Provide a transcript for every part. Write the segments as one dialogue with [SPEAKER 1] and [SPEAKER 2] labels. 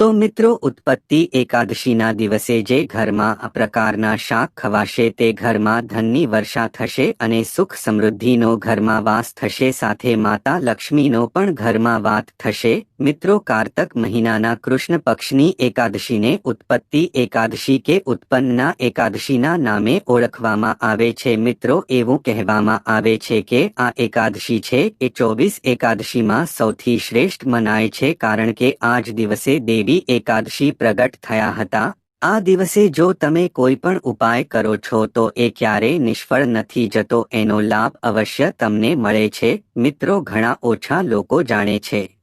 [SPEAKER 1] તો મિત્રો, ઉત્પત્તિ એકાદશીના દિવસે જે ઘરમાં આ પ્રકારના શાક ખવાશે તે ઘરમાં ધનની વર્ષા થશે અને સુખ સમૃદ્ધિનો ઘરમાં વાસ થશે, સાથે માતા લક્ષ્મીનો પણ ઘરમાં વાત થશે. મિત્રો, કારતક મહિનાના કૃષ્ણ પક્ષની એકાદશીને ઉત્પત્તિ એકાદશી કે ઉત્પન્નના એકાદશીના નામે ઓળખવામાં આવે છે. મિત્રો, એવું કહેવામાં આવે છે કે આ એકાદશી છે એ ચોવીસ એકાદશીમાં સૌથી શ્રેષ્ઠ મનાય છે, કારણ કે આજ દિવસે દેવી દેવી એકાદશી પ્રગટ થયા હતા. આ દિવસે જો તમે કોઈ પણ ઉપાય કરો છો તો એ ક્યારેય નિષ્ફળ નથી જતો. એનો લાભ અવશ્ય તમને મળે છે. મિત્રો, ઘણા ઓછા લોકો જાણે છે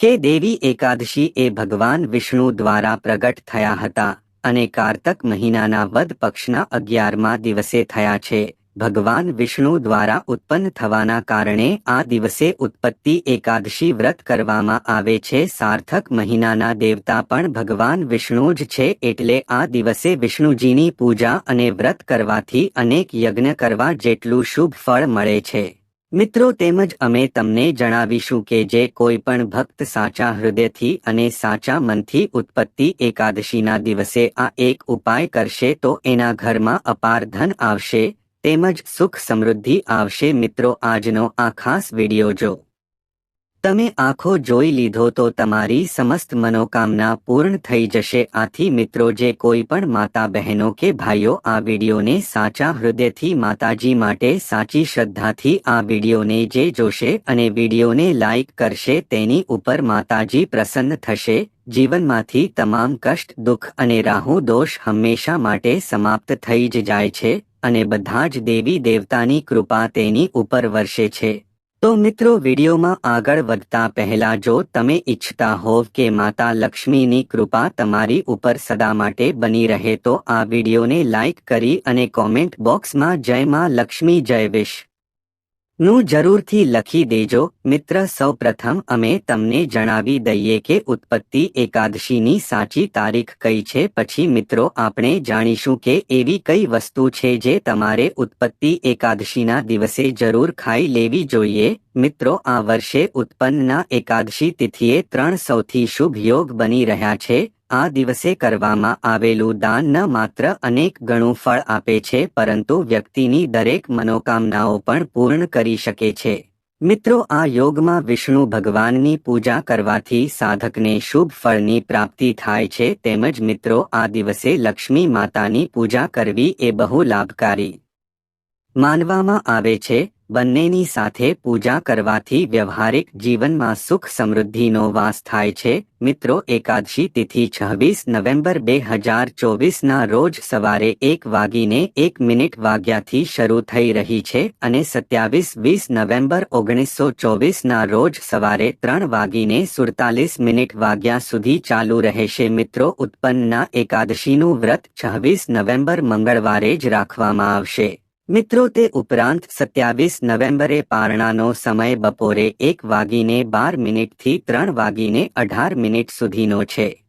[SPEAKER 1] કે દેવી એકાદશી એ ભગવાન વિષ્ણુ દ્વારા પ્રગટ થયા હતા અને કારતક મહિનાના વદ પક્ષના અગિયારમા દિવસે થયા છે. ભગવાન વિષ્ણુ દ્વારા ઉત્પન્ન થવાના કારણે આ દિવસે ઉત્પત્તિ એકાદશી વ્રત કરવામાં આવે છે. સાર્થક મહિનાના દેવતા પણ ભગવાન વિષ્ણુ જ છે એટલે આ દિવસે વિષ્ણુજીની પૂજા અને વ્રત કરવાથી અનેક યજ્ઞ કરવા જેટલું શુભ ફળ મળે છે. મિત્રો તેમજ અમે તમને જણાવીશું કે જે કોઈ પણ ભક્ત સાચા હૃદયથી અને સાચા મનથી ઉત્પત્તિ એકાદશીના દિવસે આ એક ઉપાય કરશે તો એના ઘરમાં અપાર ધન આવશે. તેમજ સુખ સમૃદ્ધિ આવશે મિત્રો આજનો આ ખાસ વિડિયો જો તમે આખો જોઈ લીધો તો તમારી સમસ્ત મનોકામના પૂર્ણ થઈ જશે. આથી મિત્રો જે કોઈ પણ માતા બહેનો કે ભાઈઓ આ વિડીયોને સાચા હૃદયથી માતાજી માટે સાચી શ્રદ્ધાથી આ વિડીયોને જે જોશે અને વિડીયોને લાઈક કરશે તેની ઉપર માતાજી પ્રસન્ન થશે. જીવનમાંથી તમામ કષ્ટ, દુઃખ અને રાહુ દોષ હંમેશા માટે સમાપ્ત થઈ જ જાય છે. અને બધા જ દેવી દેવતાની કૃપા તેની ઉપર વર્ષે છે. તો મિત્રો વિડીયોમાં આગળ વધતા પહેલા જો તમે ઈચ્છતા હોવ કે માતા લક્ષ્મીની કૃપા તમારી ઉપર સદા માટે બની રહે તો આ વિડીયોને લાઇક કરી અને કોમેન્ટ બોક્સમાં જય માં લક્ષ્મી જય વિશ. નું જરૂરથી લખી દેજો. મિત્ર સૌ પ્રથમ અમે તમને જણાવી દઈએ કે ઉત્પત્તિ એકાદશીની સાચી તારીખ કઈ છે. પછી મિત્રો, આપણે જાણીશું કે એવી કઈ વસ્તુ છે જે તમારે ઉત્પત્તિ એકાદશીના દિવસે જરૂર ખાઈ લેવી જોઈએ. મિત્રો, આ વર્ષે ઉત્પન્નના એકાદશી તિથિએ ત્રણ સૌથી શુભ યોગ બની રહ્યા છે. આ દિવસે કરવામાં આવેલું દાન ન માત્ર અનેક ગણું ફળ આપે છે, પરંતુ વ્યક્તિની દરેક મનોકામનાઓ પણ પૂર્ણ કરી શકે છે. મિત્રો, આ યોગમાં વિષ્ણુ ભગવાનની પૂજા કરવાથી સાધકને શુભ ફળની પ્રાપ્તિ થાય છે, તેમજ મિત્રો, આ દિવસે લક્ષ્મી માતાની પૂજા કરવી એ બહુ લાભકારી. માનવામાં આવે છે બંનેની સાથે પૂજા કરવાથી વ્યવહારિક જીવનમાં સુખ સમૃદ્ધિનો વાસ થાય છે. મિત્રો, એકાદશી તિથિ છવ્વીસ નવેમ્બર બે હજાર ચોવીસના રોજ સવારે એક વાગીને એક મિનિટ વાગ્યાથી શરૂ થઈ રહી છે અને સત્યાવીસ વીસ નવેમ્બર ઓગણીસો ચોવીસના રોજ સવારે ત્રણ વાગીને સુડતાલીસ મિનિટ વાગ્યા સુધી ચાલુ રહેશે. મિત્રો, ઉત્પન્નના એકાદશીનું વ્રત છવ્વીસ નવેમ્બર મંગળવારે જ રાખવામાં આવશે. મિત્રો, તે ઉપરાંત સત્યાવીસ નવેમ્બરે પારણાનો સમય બપોરે એક વાગીને બાર મિનિટથી ત્રણ વાગીને અઢાર મિનિટ સુધીનો છે.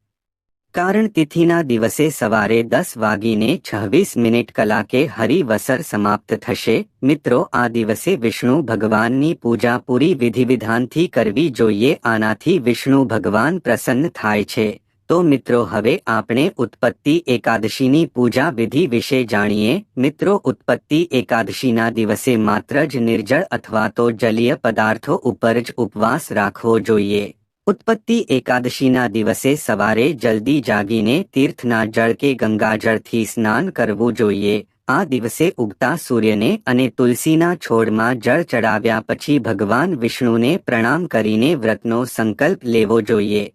[SPEAKER 1] કારણ તિથિના દિવસે સવારે દસ વાગીને છવ્વીસ મિનિટ કલાકે હરિવસર સમાપ્ત થશે. મિત્રો, આ દિવસે વિષ્ણુ ભગવાનની પૂજા પૂરી વિધિવિધાનથી કરવી જોઈએ. આનાથી વિષ્ણુ ભગવાન પ્રસન્ન થાય છે. તો મિત્રો, હવે આપણે ઉત્પત્તિ એકાદશીની પૂજા વિધિ વિશે જાણીએ. મિત્રો, ઉત્પત્તિ એકાદશીના દિવસે માત્ર જ નિર્જળ અથવા તો જલીય પદાર્થો ઉપર જ ઉપવાસ રાખવો જોઈએ. ઉત્પત્તિ એકાદશીના દિવસે સવારે જલ્દી જાગીને તીર્થના જળ કે ગંગાજળથી સ્નાન કરવું જોઈએ. આ દિવસે ઉગતા સૂર્યને અને તુલસીના છોડમાં જળ ચડાવ્યા પછી ભગવાન વિષ્ણુને પ્રણામ કરીને વ્રતનો સંકલ્પ લેવો જોઈએ.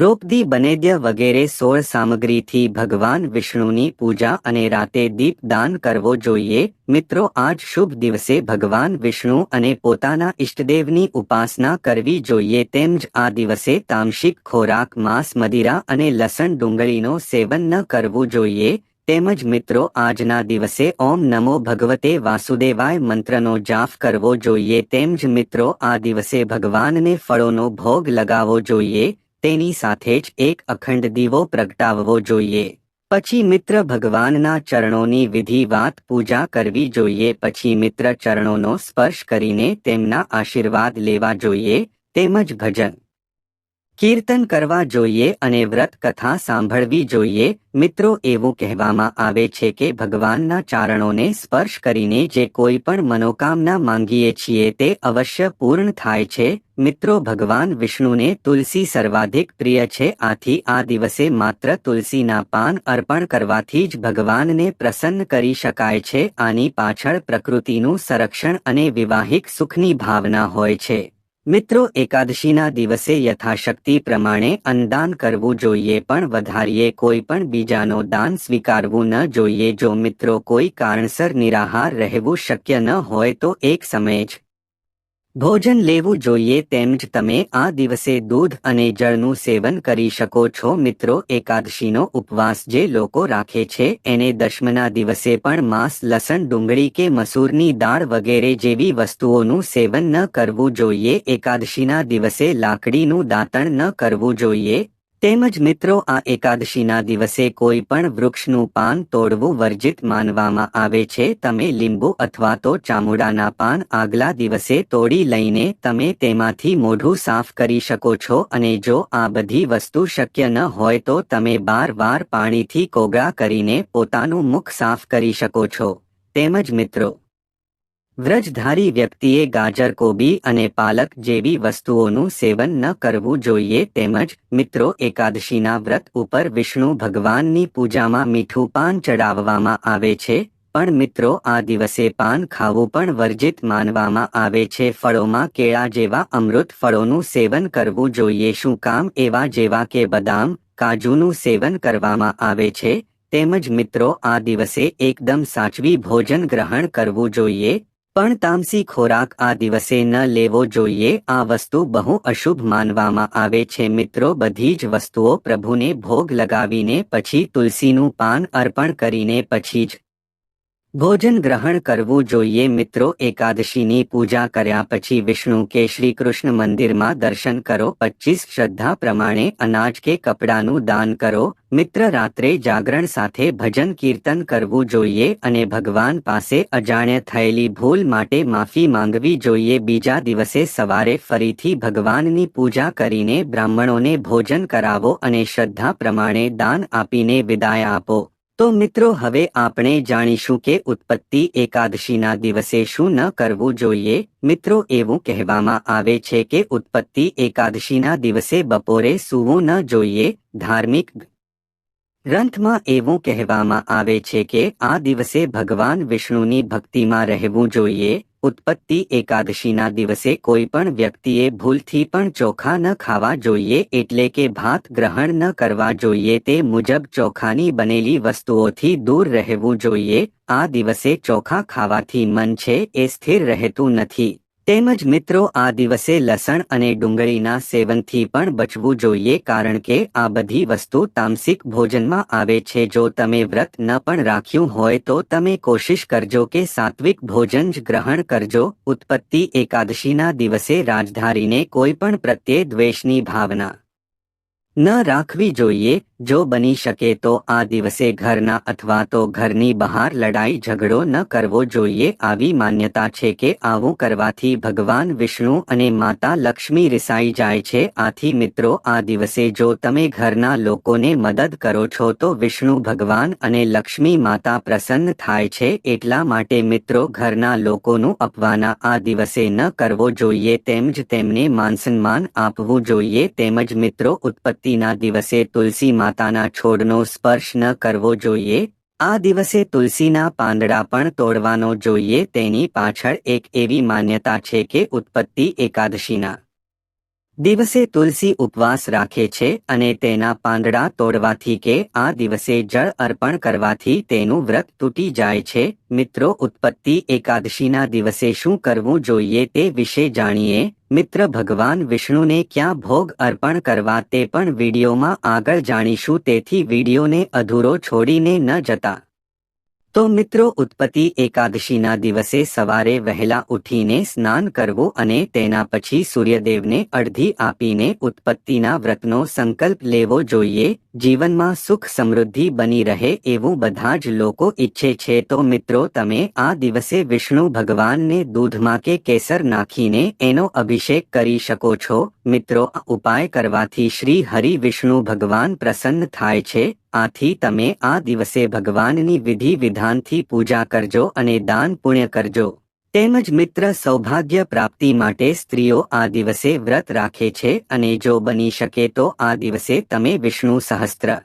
[SPEAKER 1] રોપદી બનેદ્ય વગેરે સોળ સામગ્રીથી ભગવાન વિષ્ણુની પૂજા અને રાતે દીપદાન કરવો જોઈએ. મિત્રો, આજ શુભ દિવસે ભગવાન વિષ્ણુ અને પોતાના ઇષ્ટદેવની ઉપાસના કરવી જોઈએ તેમજ આ દિવસે તામસિક ખોરાક, માંસ, મદિરા અને લસણ ડુંગળીનો સેવન ન કરવું જોઈએ. તેમજ મિત્રો, આજના દિવસે ઓમ નમો ભગવતે વાસુદેવાય મંત્રનો જાફ કરવો જોઈએ. તેમજ મિત્રો, આ દિવસે ભગવાનને ફળોનો ભોગ લગાવવો જોઈએ. તેની સાથે જ એક અખંડ દીવો પ્રગટાવવો જોઈએ. પછી મિત્ર ભગવાનના ચરણોની વિધિ વાત પૂજા કરવી જોઈએ. પછી મિત્ર ચરણોનો સ્પર્શ કરીને તેમના આશીર્વાદ લેવા જોઈએ. તેમજ ભજન. કીર્તન કરવા જોઈએ અને વ્રત કથા સાંભળવી જોઈએ. મિત્રો, એવું કહેવામાં આવે છે કે ભગવાનના ચારણોને સ્પર્શ કરીને જે કોઈ પણ મનોકામના માંગીએ છીએ તે અવશ્ય પૂર્ણ થાય છે. મિત્રો, ભગવાન વિષ્ણુને તુલસી સર્વાધિક પ્રિય છે. આથી આ દિવસે માત્ર તુલસીના પાન અર્પણ કરવાથી જ ભગવાનને પ્રસન્ન કરી શકાય છે. આની પાછળ પ્રકૃતિનું સંરક્ષણ અને વિવાહિક સુખની ભાવના હોય છે. મિત્રો, એકાદશીના દિવસે યથાશક્તિ પ્રમાણે અન્નદાન કરવું જોઈએ, પણ વધારીએ કોઈ પણ બીજાનો દાન સ્વીકારવું ન જોઈએ. જો મિત્રો કોઈ કારણસર નિરાહાર રહેવું શક્ય ન હોય, તો એક સમયે જ ભોજન લેવું જોઈએ તેમ જ તમે આ દિવસે દૂધ અને જળનું સેવન કરી શકો છો. મિત્રો, એકાદશીનો ઉપવાસ જે લોકો રાખે છે, એને દશમના દિવસે પણ માંસ, લસણ, ડુંગળી કે મસૂરની દાળ વગેરે જેવી વસ્તુઓનું સેવન ન કરવું જોઈએ. એકાદશીના દિવસે લાકડીનું દાંતણ ન કરવું જોઈએ. તેમજ મિત્રો, આ એકાદશીના દિવસે કોઈ પણ વૃક્ષનું પાન તોડવું વર્જિત માનવામાં આવે છે. તમે લીંબુ અથવા તો ચામુડાના પાન આગલા દિવસે તોડી લઈને તમે તેમાંથી મોઢું સાફ કરી શકો છો અને જો આ બધી વસ્તુ શક્ય ન હોય તો તમે બાર વાર પાણીથી કોગળા કરીને પોતાનું મુખ સાફ કરી શકો છો. તેમજ મિત્રો વ્રજધારી વ્યક્તિએ ગાજર કોબી અને પાલક જેવી વસ્તુઓનું સેવન ન કરવું જોઈએ તેમજ મિત્રો એકાદશીના વ્રત ઉપર વિષ્ણુ ભગવાનની પૂજામાં મીઠું પાન ચડાવવામાં આવે છે, પણ મિત્રો આ દિવસે પાન ખાવું પણ વર્જિત માનવામાં આવે છે. ફળોમાં કેળા જેવા અમૃત ફળોનું સેવન કરવું જોઈએ. શું કામ એવા જેવા કે બદામ, કાજુનું સેવન કરવામાં આવે છે? તેમજ મિત્રો આ દિવસે એકદમ સાચવી ભોજન ગ્રહણ કરવું જોઈએ પણ તામસી ખોરાક આ દિવસે ન લેવો જોઈએ. આ વસ્તુ બહુ અશુભ માનવામાં આવે છે. મિત્રો, બધી જ વસ્તુઓ પ્રભુને ભોગ લગાવીને પછી તુલસીનું પાન અર્પણ કરીને પછી જ ભોજન ગ્રહણ કરવું જોઈએ મિત્રો. એકાદશીની પૂજા કર્યા પછી વિષ્ણુ કે શ્રી કૃષ્ણ મંદિરમાં દર્શન કરો. પચીસ શ્રદ્ધા પ્રમાણે અનાજ કે કપડાનું દાન કરો. મિત્ર રાત્રે જાગરણ સાથે ભજન કીર્તન કરવું જોઈએ અને ભગવાન પાસે અજાણ્ય થયેલી ભૂલ માટે માફી માંગવી જોઈએ. બીજા દિવસે સવારે ફરીથી ભગવાનની પૂજા કરીને બ્રાહ્મણોને ભોજન કરાવો અને શ્રદ્ધા પ્રમાણે દાન આપીને વિદાય આપો. તો મિત્રો, હવે આપણે જાણીશું કે ઉત્પત્તિ એકાદશીના દિવસે શું ન કરવું જોઈએ. મિત્રો, એવું કહેવામાં આવે છે કે ઉત્પત્તિ એકાદશીના દિવસે બપોરે સૂવું ન જોઈએ. ધાર્મિક ગ્રંથમાં એવું કહેવામાં આવે છે કે આ દિવસે ભગવાન વિષ્ણુની ભક્તિમાં રહેવું જોઈએ. ઉત્પત્તિ એકાદશીના દિવસે કોઈ પણ વ્યક્તિએ ભૂલથી પણ ચોખા ન ખાવા જોઈએ એટલે કે ભાત ગ્રહણ ન કરવા જોઈએ. તે મુજબ ચોખાની બનેલી વસ્તુઓથી દૂર રહેવું જોઈએ. આ દિવસે ચોખા ખાવાથી મન છે એ સ્થિર રહેતું નથી. તેમજ મિત્રો, આ દિવસે લસણ અને ડુંગળીના સેવનથી પણ બચવું જોઈએ કારણ કે આ બધી વસ્તુ તામસિક ભોજનમાં આવે છે. જો તમે વ્રત ન પણ રાખ્યું હોય તો તમે કોશિશ કરજો કે સાત્વિક ભોજન જ ગ્રહણ કરજો. ઉત્પત્તિ એકાદશીના દિવસે રાજધારીને કોઈ પણ પ્રત્યે દ્વેષની ભાવના ન રાખવી જોઈએ. જો બની શકે તો આ દિવસે ઘરના અથવા તો ઘરની બહાર લડાઈ ઝઘડો ન કરવો જોઈએ. આવી માન્યતા છે કે આવું કરવાથી ભગવાન વિષ્ણુ અને માતા લક્ષ્મી રિસાઈ જાય છે. આથી મિત્રો, આ દિવસે જો તમે ઘરના લોકોને મદદ કરો છો તો વિષ્ણુ ભગવાન અને લક્ષ્મી માતા પ્રસન્ન થાય છે. એટલા માટે મિત્રો, ઘરના લોકોનું અપવાના આ દિવસે ન કરવો જોઈએ. તેમજ તેમને માનસન્માન આપવું જોઈએ. તેમજ મિત્રો, ઉત્પત્તિના દિવસે તુલસી માતાના છોડનો સ્પર્શ ન કરવો જોઈએ. આ દિવસે તુલસીના પાંદડા પણ તોડવાનો જોઈએ. તેની પાછળ એક એવી માન્યતા છે કે ઉત્પત્તિ એકાદશીના દિવસે તુલસી ઉપવાસ રાખે છે અને તેના પાંદડા તોડવાથી કે આ દિવસે જળ અર્પણ કરવાથી તેનું વ્રત તૂટી જાય છે. મિત્રો, ઉત્પત્તિ એકાદશીના દિવસે શું કરવું જોઈએ તે વિશે જાણીએ. મિત્ર, ભગવાન વિષ્ણુને ક્યાં ભોગ અર્પણ કરવા તે પણ વિડીયોમાં આગળ જાણીશું. તેથી વિડીયોને અધૂરો છોડીને ન જતા. તો મિત્રો ઉત્પત્તિ એકાદશીના દિવસે સવારે વહેલા ઉઠીને સ્નાન કરવું અને તેના પછી સૂર્યદેવને અડધી આપીને ઉત્પત્તિના વ્રતનો સંકલ્પ લેવો જોઈએ. જીવનમાં સુખ સમૃદ્ધિ બની રહે એવું બધા જ લોકો ઈચ્છે છે. તો મિત્રો તમે આ દિવસે વિષ્ણુ ભગવાનને દૂધમાં કે કેસર નાખીને એનો અભિષેક કરી શકો છો. મિત્રો આ ઉપાય કરવાથી શ્રી હરિ વિષ્ણુ ભગવાન પ્રસન્ન થાય છે. આથી તમે આ દિવસે ભગવાનની વિધિ વિધાનથી પૂજા કરજો અને દાન પુણ્ય કરજો. તેમજ મિત્ર સૌભાગ્ય પ્રાપ્તિ માટે સ્ત્રીઓ આ દિવસે વ્રત રાખે છે અને જો બની શકે તો આ દિવસે તમે વિષ્ણુ સહસ્ત્ર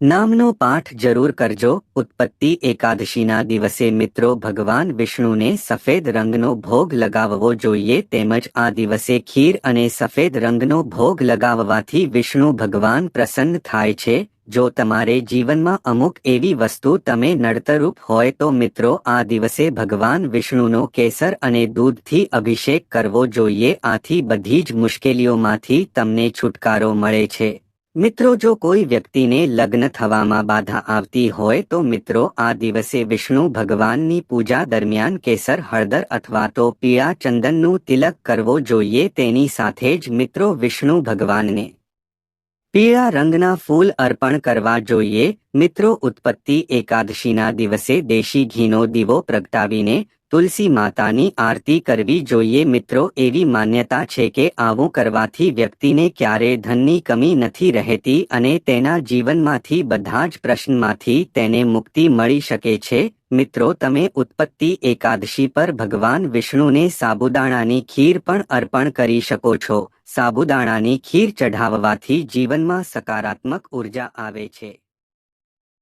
[SPEAKER 1] નામનો પાઠ જરૂર કરજો. ઉત્પત્તિ એકાદશીના દિવસે મિત્રો ભગવાન વિષ્ણુને સફેદ રંગનો ભોગ લગાવવો જોઈએ. તેમજ આ દિવસે ખીર અને સફેદ રંગનો ભોગ લગાવવાથી વિષ્ણુ ભગવાન પ્રસન્ન થાય છે. જો તમારે જીવનમાં અમુક એવી વસ્તુ તમે નડતરૂપ હોય તો મિત્રો આ દિવસે ભગવાન વિષ્ણુનો કેસર અને દૂધથી અભિષેક કરવો જોઈએ. આથી બધી જ મુશ્કેલીઓમાંથી તમને છુટકારો મળે છે. મિત્રો, જો કોઈ વ્યક્તિને લગ્ન થવામાં બાધા આવતી હોય, તો મિત્રો, આ દિવસે વિષ્ણુ ભગવાનની પૂજા દરમિયાન કેસર, હળદર અથવા તો પીળા ચંદનનું તિલક કરવો જોઈએ. તેની સાથે જ મિત્રો, વિષ્ણુ ભગવાનને પીળા રંગના ફૂલ અર્પણ કરવા જોઈએ. મિત્રો, ઉત્પત્તિ એકાદશીના દિવસે દેશી ઘીનો દીવો પ્રગટાવીને તુલસી માતાની આરતી કરવી જોઈએ. મિત્રો, એવી માન્યતા છે કે આવું કરવાથી વ્યક્તિને ક્યારે ધનની કમી નથી રહેતી અને તેના જીવનમાંથી બધા જ પ્રશ્નમાંથી તેને મુક્તિ મળી શકે છે. મિત્રો, તમે ઉત્પત્તિ એકાદશી પર ભગવાન વિષ્ણુને સાબુદાણાની ખીર પણ અર્પણ કરી શકો છો. સાબુદાણાની ખીર ચઢાવવાથી જીવનમાં સકારાત્મક ઊર્જા આવે છે.